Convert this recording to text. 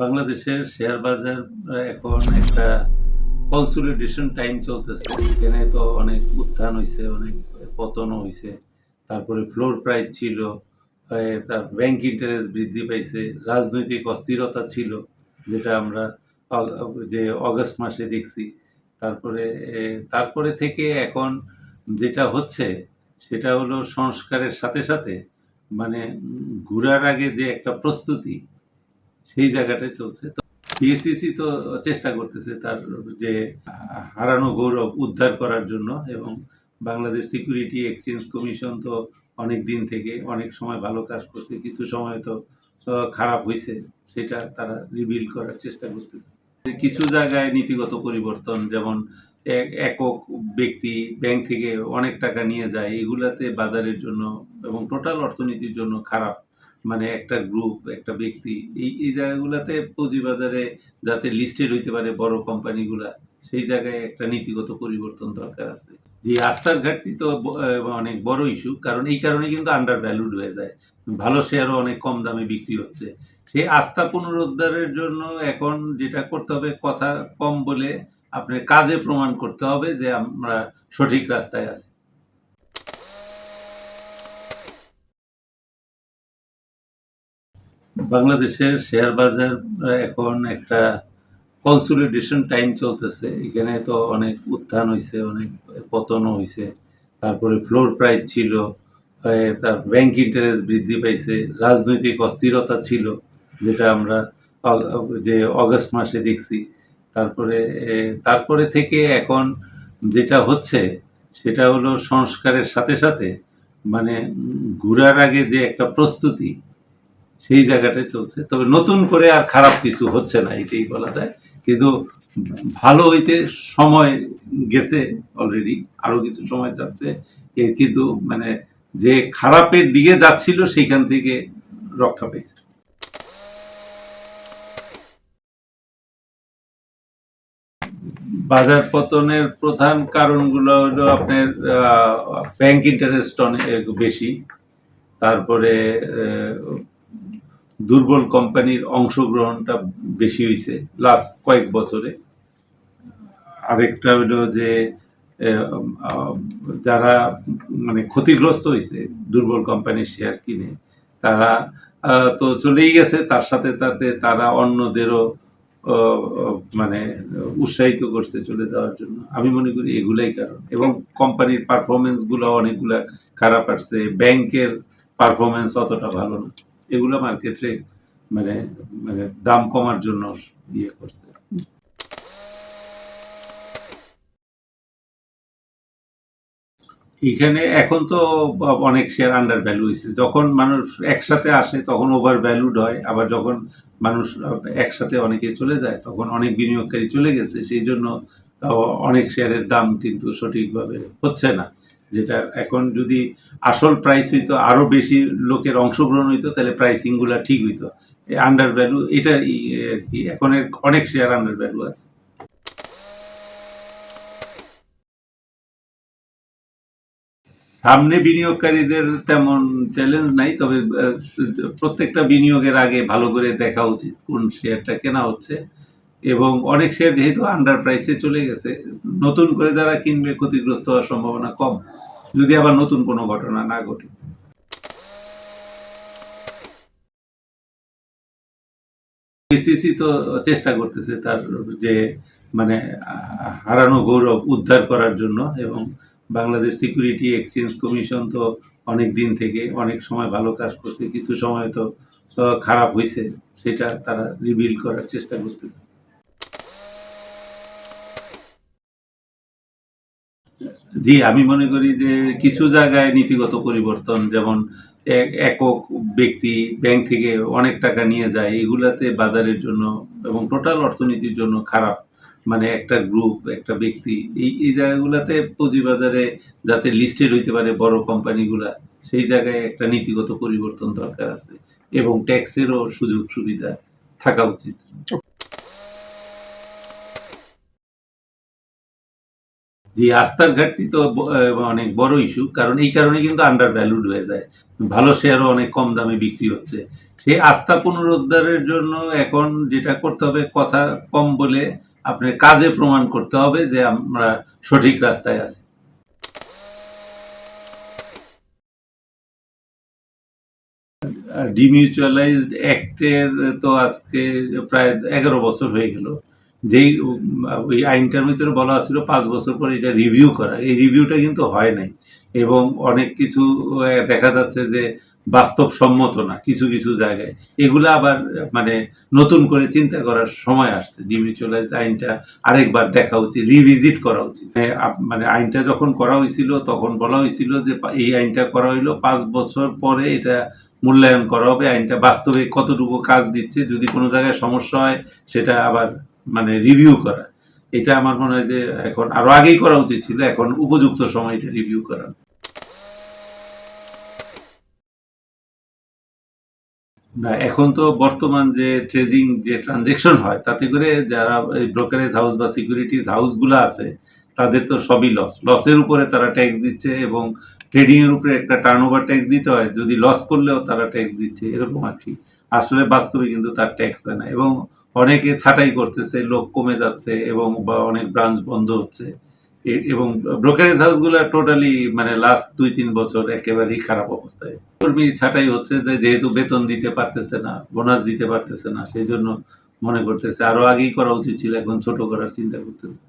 বাংলাদেশের শেয়ার বাজার এখন একটা কনসোলিডেশন টাইম চলতেছে। এখানে তো অনেক উত্থান হয়েছে অনেক পতনও হয়েছে তারপরে ফ্লোর প্রাইস ছিল তার ব্যাংক ইন্টারেস্ট বৃদ্ধি পাইছে, রাজনৈতিক অস্থিরতা ছিল, যেটা আমরা যে অগস্ট মাসে দেখছি। তারপরে তারপরে থেকে এখন যেটা হচ্ছে, সেটা হলো সংস্কারের সাথে সাথে মানে ঘুরার আগে যে একটা প্রস্তুতি সেই জায়গাটায় চলছে। তো বিএসসিসি তো চেষ্টা করতেছে তার যে হারানো গৌরব উদ্ধার করার জন্য এবং বাংলাদেশ সিকিউরিটি এক্সচেঞ্জ কমিশন তো অনেক দিন থেকে অনেক সময় ভালো কাজ করছে, কিছু সময় তো খারাপ হয়েছে সেটা তারা রিভিল করার চেষ্টা করতেছে। কিছু জায়গায় নীতিগত পরিবর্তন, যেমন এক- একক ব্যক্তি ব্যাংক থেকে অনেক টাকা নিয়ে যায়, এগুলাতে বাজারের জন্য এবং টোটাল অর্থনীতির জন্য খারাপ মানে একটা গ্রুপ একটা ব্যক্তি, এই এই জায়গাগুলোতে পুঁজিবাজারে যাতে লিস্টেড হইতে পারে বড় কোম্পানিগুলা, সেই জায়গায় একটা নীতিগত পরিবর্তন দরকার আছে। যে আস্থার ঘাটতি তো অনেক বড় ইস্যু কারণ এই কারণে কিন্তু আন্ডার ভ্যালুড হয়ে যায়। ভালো শেয়ারও অনেক কম দামে বিক্রি হচ্ছে। সেই আস্থা পুনরুদ্ধারের জন্য এখন যেটা করতে হবে, কথা কম বলে আপনার কাজে প্রমাণ করতে হবে যে আমরা সঠিক রাস্তায় আছি। বাংলাদেশের শেয়ার বাজার এখন একটা কনসোলিডেশন টাইম চলতেছে। এখানে তো অনেক উত্থান হয়েছে অনেক পতনও হয়েছে তারপরে ফ্লোর প্রাইস ছিল তার ব্যাংক ইন্টারেস্ট বৃদ্ধি পাইছে, রাজনৈতিক অস্থিরতা ছিল, যেটা আমরা যে অগস্ট মাসে দেখছি। তারপরে তারপরে থেকে এখন যেটা হচ্ছে, সেটা হলো সংস্কারের সাথে সাথে মানে ঘুরার আগে যে একটা প্রস্তুতি সেই জায়গাটায় চলছে। তবে নতুন করে আর খারাপ কিছু হচ্ছে না এটাই বলা যায়। কিন্তু ভালো হইতে সময় গেছে অলরেডি আরও কিছু সময় যাচ্ছে। কিন্তু মানে যে খারাপের দিকে যাচ্ছিল, সেইখান থেকে রক্ষা পেয়েছে বাজার পতনের প্রধান কারণগুলো হলো আপনার ব্যাংক ইন্টারেস্ট অনেক বেশি। তারপরে দুর্বল কোম্পানির অংশগ্রহণটা বেশি হয়েছে লাস্ট কয়েক বছরে। আরেকটা হলো যে যারা মানে ক্ষতিগ্রস্ত হয়েছে দুর্বল কোম্পানির শেয়ার কিনে, তারা তো চলেই গেছে, তার সাথে তাতে তারা অন্যদেরও মানে উৎসাহিত করছে চলে যাওয়ার জন্য। আমি মনে করি এগুলাই কারণ। এবং কোম্পানির পারফরমেন্সগুলো অনেকগুলা খারাপ আসছে ব্যাংকের পারফরমেন্স অতটা ভালো না। এগুলো মার্কেটে মানে মানে দাম কমার জন্য ইয়ে করছে। এখানে এখন তো অনেক শেয়ার আন্ডার ভ্যালু হয়েছে যখন মানুষ একসাথে আসে, তখন ওভার ভ্যালুড হয়। আবার যখন মানুষ একসাথে অনেকে চলে যায়, তখন অনেক বিনিয়োগকারী চলে গেছে। সেই জন্য অনেক শেয়ারের দাম কিন্তু সঠিকভাবে হচ্ছে না। যেটা এখন যদি আসল প্রাইস হইতো, আরও বেশি লোকের অংশগ্রহণ হইতো, তাহলে প্রাইসিংগুলা ঠিক হইতো। আন্ডার ভ্যালু এটা আর কি। এখন অনেক শেয়ার আন্ডার ভ্যালু আছে। সামনে বিনিয়োগকারীদের তেমন চ্যালেঞ্জ নাই, তবে প্রত্যেকটা বিনিয়োগের আগে ভালো করে দেখা উচিত কোন শেয়ারটা কেনা হচ্ছে। এবং অনেক শেয়ার যেহেতু আন্ডার প্রাইসে চলে গেছে নতুন করে যারা কিনবে, ক্ষতিগ্রস্ত হওয়ার সম্ভাবনা কম। যদি আবার নতুন কোনো ঘটনা না ঘটে। বিসিসি তো চেষ্টা করতেছে তার যে মানে হারানো গৌরব উদ্ধার করার জন্য এবং বাংলাদেশ সিকিউরিটি এক্সচেঞ্জ কমিশন তো অনেক দিন থেকে অনেক সময় ভালো কাজ করছে, কিছু সময় তো খারাপ হয়েছে সেটা তারা রিভিল করার চেষ্টা করতেছে। জি, আমি মনে করি যে কিছু জায়গায় নীতিগত পরিবর্তন, যেমন এক- একক ব্যক্তি ব্যাংক থেকে অনেক টাকা নিয়ে যায়, এগুলাতে বাজারের জন্য এবং টোটাল অর্থনীতির জন্য খারাপ। মানে একটা গ্রুপ একটা ব্যক্তি, এই এই জায়গাগুলোতে পুঁজিবাজারে যাতে লিস্টেড হইতে পারে বড় কোম্পানিগুলা, সেই জায়গায় একটা নীতিগত পরিবর্তন দরকার আছে এবং ট্যাক্সেরও সুযোগ সুবিধা থাকা উচিত। জি আস্থার ঘাটতি তো অনেক বড় ইস্যু কারণ এই কারণে কিন্তু আন্ডার ভ্যালুড হয়ে যায়। ভালো শেয়ারও অনেক কম দামে বিক্রি হচ্ছে। সেই আস্থা পুনরুদ্ধারের জন্য এখন যেটা করতে হবে, কথা কম বলে আপনার কাজে প্রমাণ করতে হবে যে আমরা সঠিক রাস্তায় আছি। ডিমিউচুয়ালাইজড অ্যাক্টের তো আজকে প্রায় এগারো বছর হয়ে গেল। যেই ওই আইনটার ভিতরে বলা ছিল পাঁচ বছর পরে এটা রিভিউ করা। এই রিভিউটা কিন্তু হয় নাই। এবং অনেক কিছু দেখা যাচ্ছে যে বাস্তবসম্মত না, কিছু কিছু জায়গায়। এগুলো আবার মানে নতুন করে চিন্তা করার সময় আসছে। ডিমিউচুয়ালাইজ আইনটা আরেকবার দেখা উচিত রিভিজিট করা উচিত। মানে আইনটা যখন করা হয়েছিল, তখন বলা হয়েছিল যে এই আইনটা করা হইল, পাঁচ বছর পরে এটা মূল্যায়ন করা হবে। আইনটা বাস্তবে কতটুকু কাজ দিচ্ছে, যদি কোনো জায়গায় সমস্যা হয়, সেটা আবার মানে রিভিউ করা। এটা আমার মনে হয় যে এখন আরও আগেই করা উচিত ছিল, এখন উপযুক্ত সময় এটা রিভিউ করা। না এখন তো বর্তমান যে ট্রেডিং যে ট্রানজেকশন হয়, তাতে করে যারা ব্রোকারেজ হাউস বা সিকিউরিটিজ হাউসগুলো আছে, তাদের তো সবই লস লসের উপরে তারা ট্যাক্স দিচ্ছে এবং ট্রেডিং এর উপরে একটা টার্ন ওভার ট্যাক্স দিতে হয়। যদি লস করলেও তারা ট্যাক্স দিচ্ছে, এরকম আর কি। আসলে বাস্তবে কিন্তু তার ট্যাক্স হয় না। এবং অনেকে ছাঁটাই করতেছে, লোক কমে যাচ্ছে এবং বা অনেক ব্রাঞ্চ বন্ধ হচ্ছে। এবং ব্রোকারেজ হাউস হাউসগুলো টোটালি মানে লাস্ট দুই, তিন বছর একেবারেই খারাপ অবস্থায়। কর্মী ছাঁটাই হচ্ছে যে, যেহেতু বেতন দিতে পারতেছে না বোনাস দিতে পারতেছে না সেই জন্য মনে করতেছে আরও আগেই করা উচিত ছিল, এখন ছোট করার চিন্তা করতেছে।